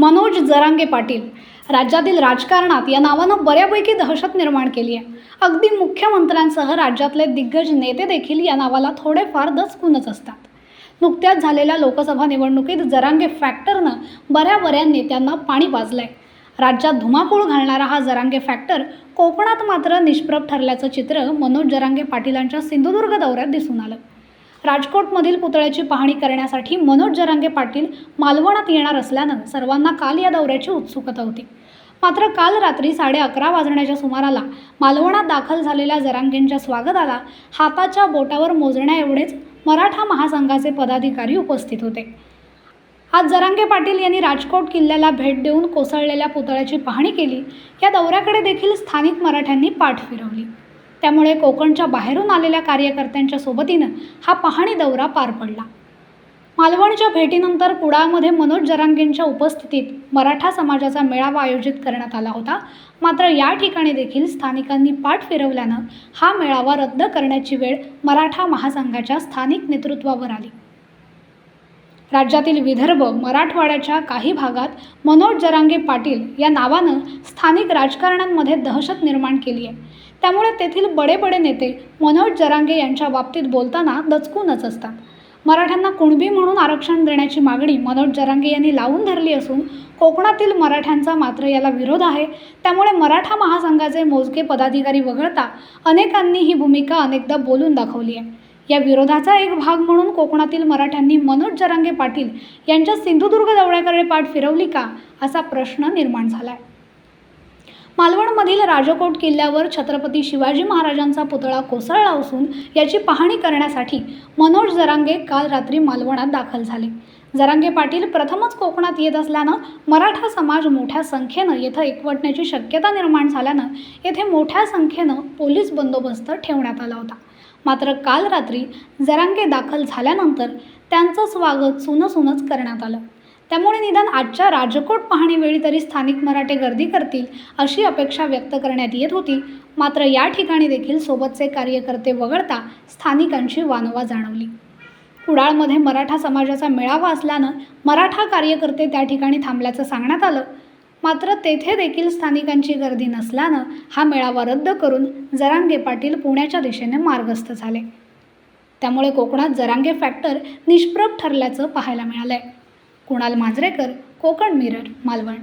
मनोज जरांगे पाटील. राज्यातील राजकारणात या नावानं बऱ्यापैकी दहशत निर्माण केली आहे. अगदी मुख्यमंत्र्यांसह राज्यातले दिग्गज नेते देखील या नावाला थोडेफार दचकूनच असतात. नुकत्याच झालेल्या लोकसभा निवडणुकीत जरांगे फॅक्टरनं बऱ्या बऱ्या नेत्यांना पाणी पाजलं आहे राज्यात धुमाकूळ घालणारा हा जरांगे फॅक्टर कोकणात मात्र निष्प्रभ ठरल्याचं चित्र मनोज जरांगे पाटीलांच्या सिंधुदुर्ग दौऱ्यात दिसून आलं. राजकोटमधील पुतळ्याची पाहणी करण्यासाठी मनोज जरांगे पाटील मालवणात येणार असल्यानं सर्वांना काल या दौऱ्याची उत्सुकता होती. मात्र काल रात्री साडे अकरा वाजण्याच्या सुमाराला मालवणात दाखल झालेल्या जरांगेंच्या स्वागताला हाताच्या बोटावर मोजण्या एवढेच मराठा महासंघाचे पदाधिकारी उपस्थित होते. आज जरांगे पाटील यांनी राजकोट किल्ल्याला भेट देऊन कोसळलेल्या पुतळ्याची पाहणी केली. या दौऱ्याकडे देखील स्थानिक मराठ्यांनी पाठ फिरवली. त्यामुळे कोकणच्या बाहेरून आलेल्या कार्यकर्त्यांच्या सोबतीनं हा पाहणी दौरा पार पडला. मालवणच्या भेटीनंतर कुडाळमध्ये मनोज जरांगेंच्या उपस्थितीत मराठा समाजाचा मेळावा आयोजित करण्यात आला होता. मात्र या ठिकाणी देखील स्थानिकांनी पाठ फिरवल्यानं हा मेळावा रद्द करण्याची वेळ मराठा महासंघाच्या स्थानिक नेतृत्वावर आली. राज्यातील विदर्भ मराठवाड्याच्या काही भागात मनोज जरांगे पाटील या नावानं स्थानिक राजकारण्यांमध्ये दहशत निर्माण केली आहे. त्यामुळे तेथील बडे बडे नेते मनोज जरांगे यांच्या बाबतीत बोलताना दचकूनच असतात. मराठ्यांना कुणबी म्हणून आरक्षण देण्याची मागणी मनोज जरांगे यांनी लावून धरली असून कोकणातील मराठ्यांचा मात्र याला विरोध आहे. त्यामुळे मराठा महासंघाचे मोजके पदाधिकारी वगळता अनेकांनी ही भूमिका अनेकदा बोलून दाखवली आहे. या विरोधाचा एक भाग म्हणून कोकणातील मराठ्यांनी मनोज जरांगे पाटील यांच्या सिंधुदुर्ग दौऱ्याकडे पाठ फिरवली का असा प्रश्न निर्माण झाला आहे मालवणमधील राजकोट किल्ल्यावर छत्रपती शिवाजी महाराजांचा पुतळा कोसळला असून याची पाहणी करण्यासाठी मनोज जरांगे काल रात्री मालवणात दाखल झाले. जरांगे पाटील प्रथमच कोकणात येत असल्यानं मराठा समाज मोठ्या संख्येनं येथं एकवटण्याची शक्यता निर्माण झाल्यानं येथे मोठ्या संख्येनं पोलीस बंदोबस्त ठेवण्यात आला होता. मात्र काल रात्री जरांगे दाखल झाल्यानंतर त्यांचं स्वागत सुनसुनच करण्यात आलं. त्यामुळे निदान आजच्या राजकोट पाहणीवेळी तरी स्थानिक मराठे गर्दी करतील अशी अपेक्षा व्यक्त करण्यात येत होती. मात्र या ठिकाणी देखील सोबतचे कार्यकर्ते वगळता स्थानिकांची वानवा जाणवली. कुडाळमध्ये मराठा समाजाचा मेळावा असल्यानं मराठा कार्यकर्ते त्या ठिकाणी थांबल्याचं सांगण्यात आलं. मात्र तेथे देखील स्थानिकांची गर्दी नसल्यानं हा मेळावा रद्द करून जरांगे पाटील पुण्याच्या दिशेने मार्गस्थ झाले. त्यामुळे कोकणात जरांगे फॅक्टर निष्प्रभ ठरल्याचं पाहायला मिळालंय. कुणाल मांजरेकर कोकण मिरर मालवण.